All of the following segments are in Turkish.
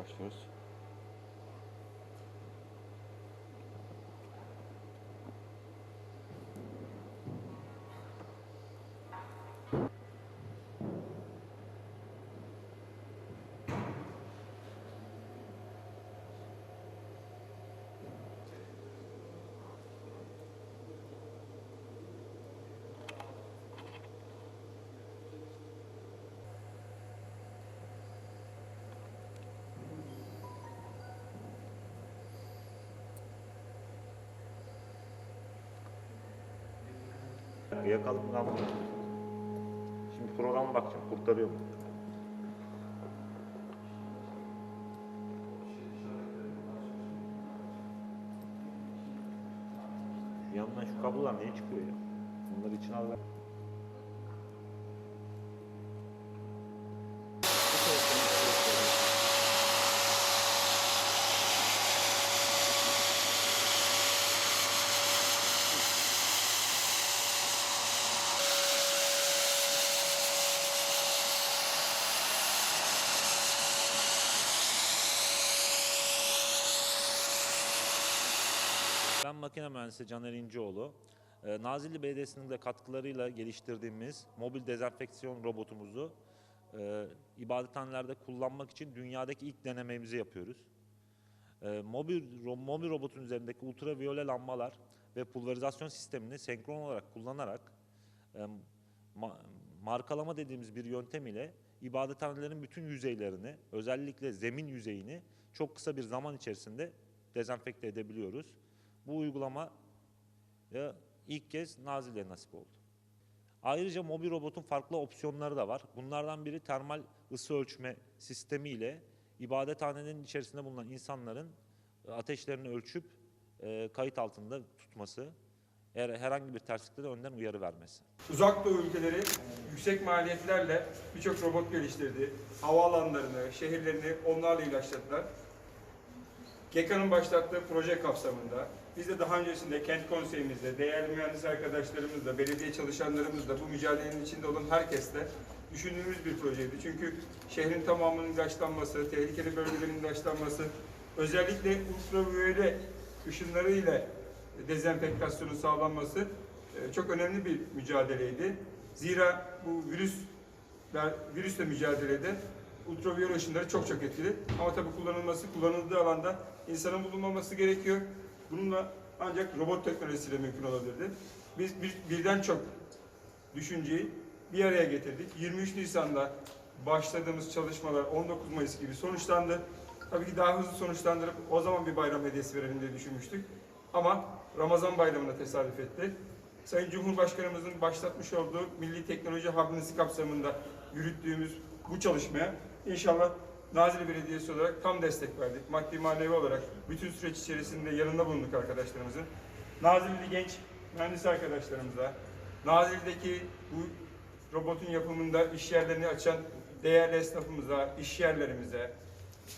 başlıyoruz. Yakalım lan bunu. Şimdi programa bakacağım. Kurtarıyor mu? Yandan şu kablolar niye çıkıyor ya? Bunları içine al. Ben makine mühendisi Caner İncioğlu. Ee, Nazilli Belediyesi'nin de katkılarıyla geliştirdiğimiz mobil dezenfeksiyon robotumuzu e, ibadethanelerde kullanmak için dünyadaki ilk denememizi yapıyoruz. E, mobil, mobil robotun üzerindeki ultraviyole lambalar ve pulverizasyon sistemini senkron olarak kullanarak e, ma- markalama dediğimiz bir yöntem ile ibadethanelerin bütün yüzeylerini, özellikle zemin yüzeyini çok kısa bir zaman içerisinde dezenfekte edebiliyoruz. Bu uygulama ya ilk kez Nazilli'ye nasip oldu. Ayrıca mobil robotun farklı opsiyonları da var. Bunlardan biri termal ısı ölçme sistemi ile ibadethanenin içerisinde bulunan insanların e, ateşlerini ölçüp e, kayıt altında tutması, eğer herhangi bir terslikte de önden uyarı vermesi. Uzak Doğu ülkeleri yüksek maliyetlerle birçok robot geliştirdi. Havaalanlarını, şehirlerini onlarla ilaçladılar. GEKA'nın başlattığı proje kapsamında biz de daha öncesinde kent konseyimizde, değerli mühendis arkadaşlarımızla, belediye çalışanlarımızla, bu mücadelenin içinde olan herkesle düşündüğümüz bir projeydi. Çünkü şehrin tamamının ilaçlanması, tehlikeli bölgelerin ilaçlanması, özellikle ultraviyole ışınları ile dezenfektasyonun sağlanması e, çok önemli bir mücadeleydi. Zira bu virüsler, virüsle mücadelede ultraviyole ışınları çok çok etkili. Ama tabii kullanılması, kullanıldığı alanda insanın bulunmaması gerekiyor. Bununla ancak robot teknolojisiyle mümkün olabilirdi. Biz bir, birden çok düşünceyi bir araya getirdik. 23 Nisan'da başladığımız çalışmalar 19 Mayıs gibi sonuçlandı. Tabii ki daha hızlı sonuçlandırıp o zaman bir bayram hediyesi verelim diye düşünmüştük. Ama Ramazan bayramına tesadüf etti. Sayın Cumhurbaşkanımızın başlatmış olduğu Milli Teknoloji Hub'nesi kapsamında yürüttüğümüz bu çalışmaya inşallah Nazilli Belediyesi olarak tam destek verdik. Maddi manevi olarak bütün süreç içerisinde yanında bulunduk arkadaşlarımızın. Nazilli genç mühendis arkadaşlarımıza, Nazilli'deki bu robotun yapımında iş yerlerini açan değerli esnafımıza, iş yerlerimize,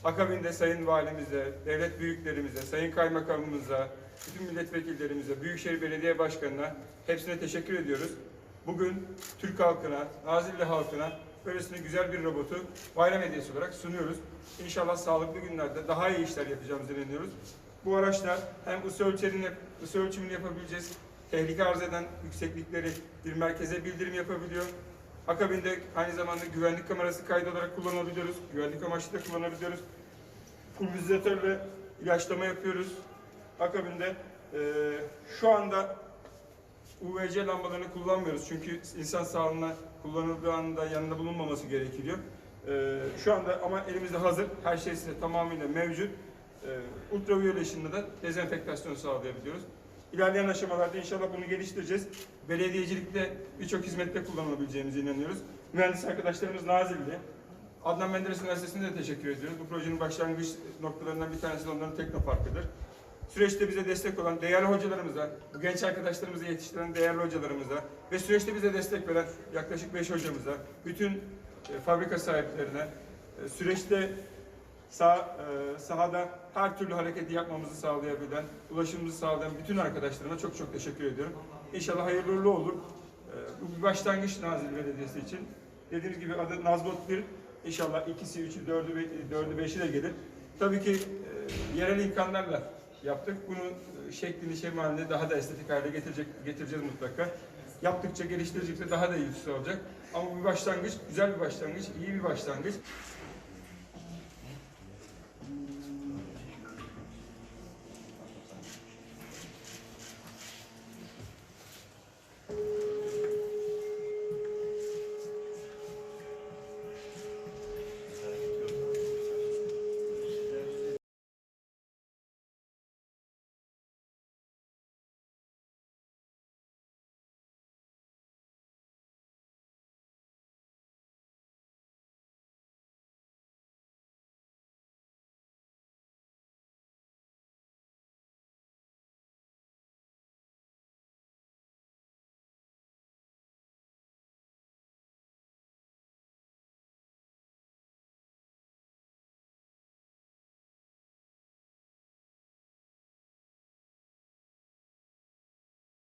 akabinde sayın valimize, devlet büyüklerimize, sayın kaymakamımıza, bütün milletvekillerimize, Büyükşehir Belediye Başkanı'na hepsine teşekkür ediyoruz. Bugün Türk halkına, Nazilli halkına böylesine güzel bir robotu bayram hediyesi olarak sunuyoruz. İnşallah sağlıklı günlerde daha iyi işler yapacağımıza inanıyoruz. Bu araçlar hem ısı ölçerini, ısı ölçümünü yapabileceğiz, tehlike arz eden yükseklikleri bir merkeze bildirim yapabiliyor. Akabinde aynı zamanda güvenlik kamerası kaydı olarak kullanabiliyoruz. Güvenlik amaçlı da kullanabiliyoruz. Pulverizatörle ilaçlama yapıyoruz. Akabinde eee, şu anda UVC lambalarını kullanmıyoruz. Çünkü insan sağlığına kullanıldığı anda yanında bulunmaması gerekiyor. Eee, şu anda ama elimizde hazır. Her şey size tamamıyla mevcut. Eee ultraviyole ışınla da dezenfektasyon sağlayabiliyoruz. İlerleyen aşamalarda inşallah bunu geliştireceğiz. Belediyecilikte birçok hizmette kullanılabileceğimize inanıyoruz. Mühendis arkadaşlarımız Nazilli. Adnan Menderes Üniversitesi'ne de teşekkür ediyoruz. Bu projenin başlangıç noktalarından bir tanesi de onların teknoparkıdır. Süreçte bize destek olan değerli hocalarımıza, bu genç arkadaşlarımızı yetiştiren değerli hocalarımıza ve süreçte bize destek veren yaklaşık 5 hocamıza, bütün e, fabrika sahiplerine, e, süreçte sağ, e, sahada her türlü hareketi yapmamızı sağlayabilen, ulaşımımızı sağlayan bütün arkadaşlarıma çok çok teşekkür ediyorum. İnşallah hayırlı olur. E, bu bir başlangıç Nazilli Belediyesi için. Dediğimiz gibi adı Nazbot 1, İnşallah ikisi, üçü, dördü, dördü, beşi de gelir. Tabii ki e, yerel imkanlarla yaptık. Bunu e, şeklini şemalini daha da estetik hale getirecek, getireceğiz mutlaka. Yaptıkça, geliştirdikçe daha da iyisi olacak. Ama bir başlangıç, güzel bir başlangıç, iyi bir başlangıç.